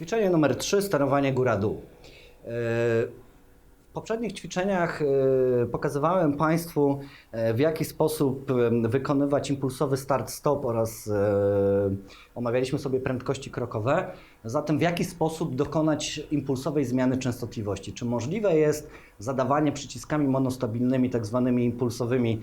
Ćwiczenie numer 3, sterowanie góra-dół. E, W poprzednich ćwiczeniach e, pokazywałem Państwu, e, w jaki sposób wykonywać impulsowy start-stop oraz omawialiśmy sobie prędkości krokowe. Zatem w jaki sposób dokonać impulsowej zmiany częstotliwości? Czy możliwe jest zadawanie przyciskami monostabilnymi, tak zwanymi impulsowymi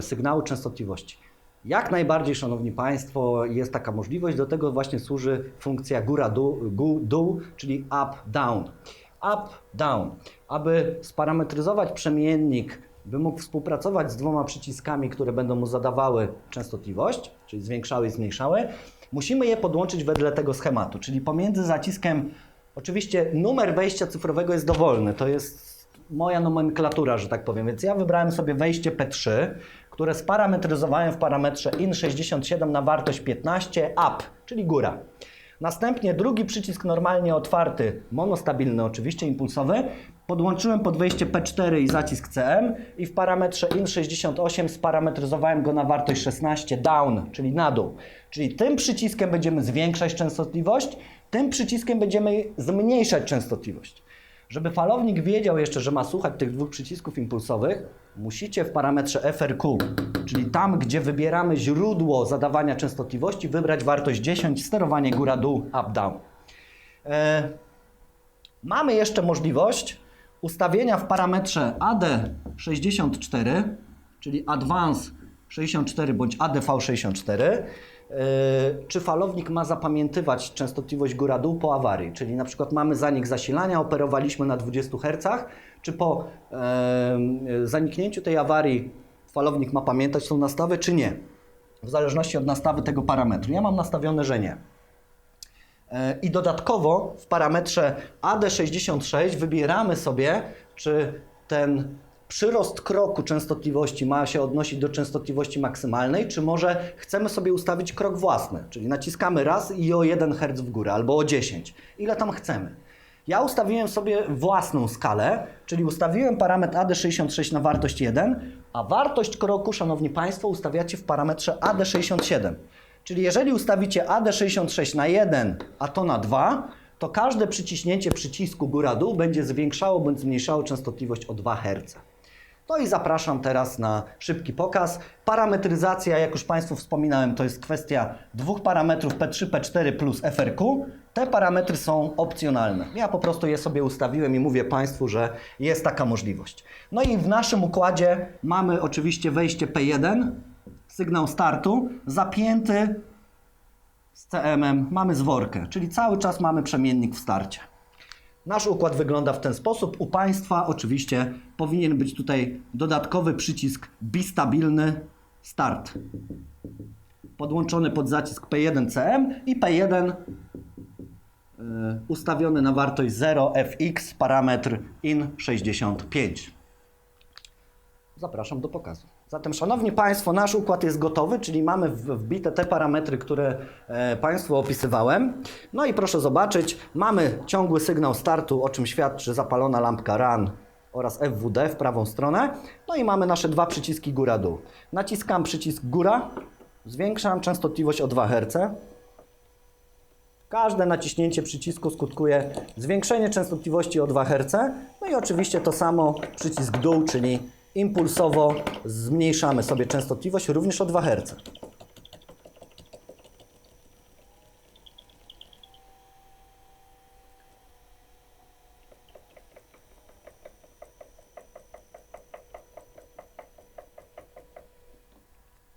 sygnału częstotliwości? Jak najbardziej, Szanowni Państwo, jest taka możliwość. Do tego właśnie służy funkcja góra-dół, gó- dół, czyli up-down. Up-down. Aby sparametryzować przemiennik, by mógł współpracować z dwoma przyciskami, które będą mu zadawały częstotliwość, czyli zwiększały i zmniejszały, musimy je podłączyć wedle tego schematu, czyli pomiędzy zaciskiem, oczywiście numer wejścia cyfrowego jest dowolny, to jest moja nomenklatura, że tak powiem. Więc ja wybrałem sobie wejście P3, które sparametryzowałem w parametrze in67 na wartość 15 up, czyli góra. Następnie drugi przycisk normalnie otwarty, monostabilny oczywiście, impulsowy, podłączyłem pod wejście P4 i zacisk CM i w parametrze in68 sparametryzowałem go na wartość 16 down, czyli na dół. Czyli tym przyciskiem będziemy zwiększać częstotliwość, tym przyciskiem będziemy zmniejszać częstotliwość. Żeby falownik wiedział jeszcze, że ma słuchać tych dwóch przycisków impulsowych, musicie w parametrze FRQ, czyli tam, gdzie wybieramy źródło zadawania częstotliwości, wybrać wartość 10, sterowanie góra-dół, up-down. E, mamy jeszcze możliwość ustawienia w parametrze AD64, czyli Advance 64 bądź ADV64, yy, czy falownik ma zapamiętywać częstotliwość góra-dół po awarii, czyli na przykład mamy zanik zasilania, operowaliśmy na 20 Hz, czy po yy, zaniknięciu tej awarii falownik ma pamiętać tą nastawę, czy nie, w zależności od nastawy tego parametru. Ja mam nastawione, że nie. E, I dodatkowo w parametrze AD66 wybieramy sobie, czy ten przyrost kroku częstotliwości ma się odnosić do częstotliwości maksymalnej, czy może chcemy sobie ustawić krok własny, czyli naciskamy raz i o 1 Hz w górę albo o 10, ile tam chcemy. Ja ustawiłem sobie własną skalę, czyli ustawiłem parametr AD66 na wartość 1, a wartość kroku, Szanowni Państwo, ustawiacie w parametrze AD67. Czyli jeżeli ustawicie AD66 na 1, a to na 2, to każde przyciśnięcie przycisku góra-dół będzie zwiększało bądź zmniejszało częstotliwość o 2 Hz. No i zapraszam teraz na szybki pokaz. Parametryzacja, jak już Państwu wspominałem, to jest kwestia dwóch parametrów P3, P4 plus FRQ. Te parametry są opcjonalne. Ja po prostu je sobie ustawiłem i mówię Państwu, że jest taka możliwość. No i w naszym układzie mamy oczywiście wejście P1, sygnał startu, zapięty z CM-em, mamy zworkę, czyli cały czas mamy przemiennik w starcie. Nasz układ wygląda w ten sposób. U Państwa oczywiście powinien być tutaj dodatkowy przycisk bistabilny start. Podłączony pod zacisk P1CM i P1 y, ustawiony na wartość 0 fx parametr in65. Zapraszam do pokazu. Zatem, Szanowni Państwo, nasz układ jest gotowy, czyli mamy wbite te parametry, które e, Państwu opisywałem. No i proszę zobaczyć, mamy ciągły sygnał startu, o czym świadczy zapalona lampka RUN oraz FWD w prawą stronę. No i mamy nasze dwa przyciski góra-dół. Naciskam przycisk góra, zwiększam częstotliwość o 2 Hz. Każde naciśnięcie przycisku skutkuje zwiększenie częstotliwości o 2 Hz. No i oczywiście to samo przycisk dół, czyli impulsowo zmniejszamy sobie częstotliwość również o 2 Hz.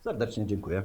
Serdecznie dziękuję.